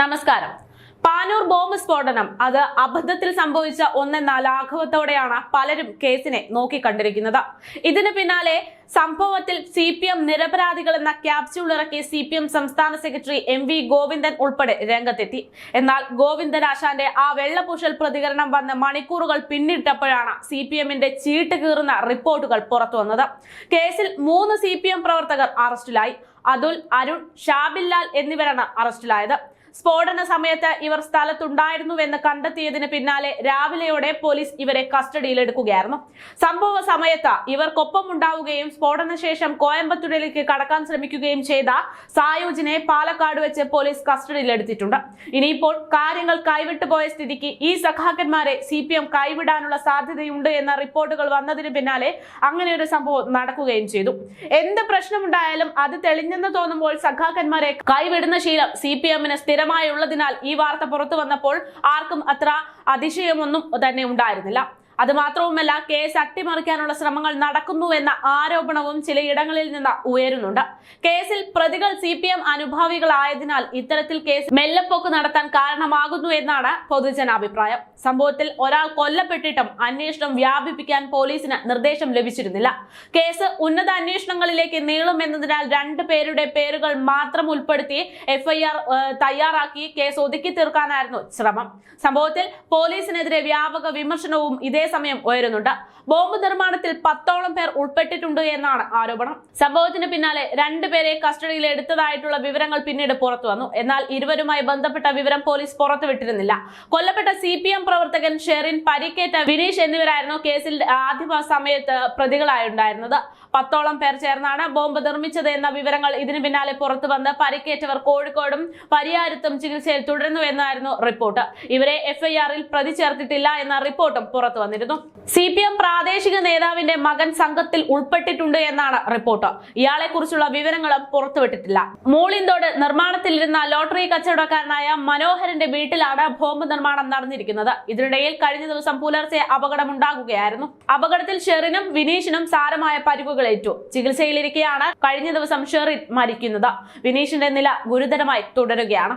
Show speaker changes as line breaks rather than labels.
നമസ്കാരം. പാനൂർ ബോംബ് സ്ഫോടനം അത് അബദ്ധത്തിൽ സംഭവിച്ച ഒന്നെന്ന ലാഘവത്തോടെയാണ് പലരും കേസിനെ നോക്കിക്കണ്ടിരിക്കുന്നത് ഇതിന് പിന്നാലെ സംഭവത്തിൽ സി പി എം നിരപരാധികൾ എന്ന ക്യാപ്സ്യൂൾ ഇറക്കി സി പി എം സംസ്ഥാന സെക്രട്ടറി എം വി ഗോവിന്ദൻ ഉൾപ്പെടെ രംഗത്തെത്തി. എന്നാൽ ഗോവിന്ദൻ ആശാന്റെ ആ വെള്ളപൂശൽ പ്രതികരണം വന്ന് മണിക്കൂറുകൾ പിന്നിട്ടപ്പോഴാണ് സി പി എമ്മിന്റെ ചീട്ട് കീറുന്ന റിപ്പോർട്ടുകൾ പുറത്തു വന്നത്. കേസിൽ മൂന്ന് സി പി എം പ്രവർത്തകർ അറസ്റ്റിലായി. അതുൽ അരുൺ ഷാബില്ലാൽ എന്നിവരാണ് അറസ്റ്റിലായത്. സ്ഫോടന സമയത്ത് ഇവർ സ്ഥലത്തുണ്ടായിരുന്നുവെന്ന് കണ്ടെത്തിയതിന് പിന്നാലെ രാവിലെയോടെ പോലീസ് ഇവരെ കസ്റ്റഡിയിലെടുക്കുകയായിരുന്നു. സംഭവ സമയത്ത് ഇവർക്കൊപ്പം ഉണ്ടാവുകയും സ്ഫോടന ശേഷം കോയമ്പത്തൂരിലേക്ക് കടക്കാൻ ശ്രമിക്കുകയും ചെയ്ത സായൂജിനെ പാലക്കാട് വെച്ച് പോലീസ് കസ്റ്റഡിയിലെടുത്തിട്ടുണ്ട്. ഇനിയിപ്പോൾ കാര്യങ്ങൾ കൈവിട്ടു പോയ സ്ഥിതിക്ക് ഈ സഖാക്കന്മാരെ സി കൈവിടാനുള്ള സാധ്യതയുണ്ട് എന്ന റിപ്പോർട്ടുകൾ വന്നതിന് പിന്നാലെ അങ്ങനെ ഒരു സംഭവം നടക്കുകയും ചെയ്തു. എന്ത് പ്രശ്നമുണ്ടായാലും അത് തെളിഞ്ഞെന്ന് തോന്നുമ്പോൾ സഖാക്കന്മാരെ കൈവിടുന്ന ശീലം സി പി എമ്മിന് സ്ഥിരമായുള്ളതിനാൽ ഈ വാർത്ത പുറത്തു വന്നപ്പോൾ ആർക്കും അത്ര അതിശയമൊന്നും തന്നെ ഉണ്ടായിരുന്നില്ല. അത് മാത്രവുമല്ല കേസ് അട്ടിമറിക്കാനുള്ള ശ്രമങ്ങൾ നടക്കുന്നു എന്ന ആരോപണവും ചിലയിടങ്ങളിൽ നിന്ന് ഉയരുന്നുണ്ട്. കേസിൽ പ്രതികൾ സി പി എം അനുഭാവികളായതിനാൽ ഇത്തരത്തിൽ കേസ് മെല്ലപ്പോക്ക് നടത്താൻ കാരണമാകുന്നു എന്നാണ് പൊതുജനാഭിപ്രായം. സംഭവത്തിൽ ഒരാൾ കൊല്ലപ്പെട്ടിട്ടും അന്വേഷണം വ്യാപിപ്പിക്കാൻ പോലീസിന് നിർദ്ദേശം ലഭിച്ചിരുന്നില്ല. കേസ് ഉന്നത അന്വേഷണങ്ങളിലേക്ക് നീളുമെന്നതിനാൽ രണ്ടു പേരുടെ പേരുകൾ മാത്രം ഉൾപ്പെടുത്തി എഫ്ഐആർ തയ്യാറാക്കി കേസ് ഒതുക്കി തീർക്കാനായിരുന്നു ശ്രമം. സംഭവത്തിൽ പോലീസിനെതിരെ വ്യാപക വിമർശനവും ഇതേ സമയം ഉയരുന്നുണ്ട്. ബോംബ് നിർമ്മാണത്തിൽ പത്തോളം പേർ ഉൾപ്പെട്ടിട്ടുണ്ട് എന്നാണ് ആരോപണം. സംഭവത്തിന് പിന്നാലെ രണ്ടുപേരെ കസ്റ്റഡിയിൽ എടുത്തതായിട്ടുള്ള വിവരങ്ങൾ പിന്നീട് പുറത്തു വന്നു. എന്നാൽ ഇരുവരുമായി ബന്ധപ്പെട്ട വിവരം പോലീസ് പുറത്തുവിട്ടിരുന്നില്ല. കൊല്ലപ്പെട്ട സി പി എം പ്രവർത്തകൻ ഷെറിൻ പരിക്കേറ്റ വിനീഷ് എന്നിവരായിരുന്നു കേസിൽ ആദ്യ സമയത്ത് പ്രതികളായുണ്ടായിരുന്നത്. പത്തോളം പേർ ചേർന്നാണ് ബോംബ് നിർമ്മിച്ചത് എന്ന വിവരങ്ങൾ ഇതിനു പിന്നാലെ പുറത്തു വന്ന് പരിക്കേറ്റവർ കോഴിക്കോടും പരിയാരത്തും ചികിത്സയിൽ തുടരുന്നു എന്നായിരുന്നു റിപ്പോർട്ട്. ഇവരെ എഫ്ഐആറിൽ പ്രതി ചേർത്തിട്ടില്ല എന്ന റിപ്പോർട്ടും പുറത്തു വന്നിരുന്നു. സി പി എം പ്രാദേശിക നേതാവിന്റെ മകൻ സംഘത്തിൽ ഉൾപ്പെട്ടിട്ടുണ്ട് എന്നാണ് റിപ്പോർട്ട്. ഇയാളെ കുറിച്ചുള്ള വിവരങ്ങളും പുറത്തുവിട്ടിട്ടില്ല. മൂളിന്തോട് നിർമ്മാണത്തിലിരുന്ന ലോട്ടറി കച്ചവടക്കാരനായ മനോഹരന്റെ വീട്ടിലാണ് ബോംബ് നിർമ്മാണം നടന്നിരിക്കുന്നത്. ഇതിനിടയിൽ കഴിഞ്ഞ ദിവസം പുലർച്ചെ അപകടമുണ്ടാകുകയായിരുന്നു. അപകടത്തിൽ ഷെറിനും വിനീഷിനും സാരമായ പരിക്കുകളേറ്റു ചികിത്സയിലിരിക്കെയാണ് കഴിഞ്ഞ ദിവസം ഷെറിൻ മരിക്കുന്നത്. വിനീഷിന്റെ നില ഗുരുതരമായി തുടരുകയാണ്.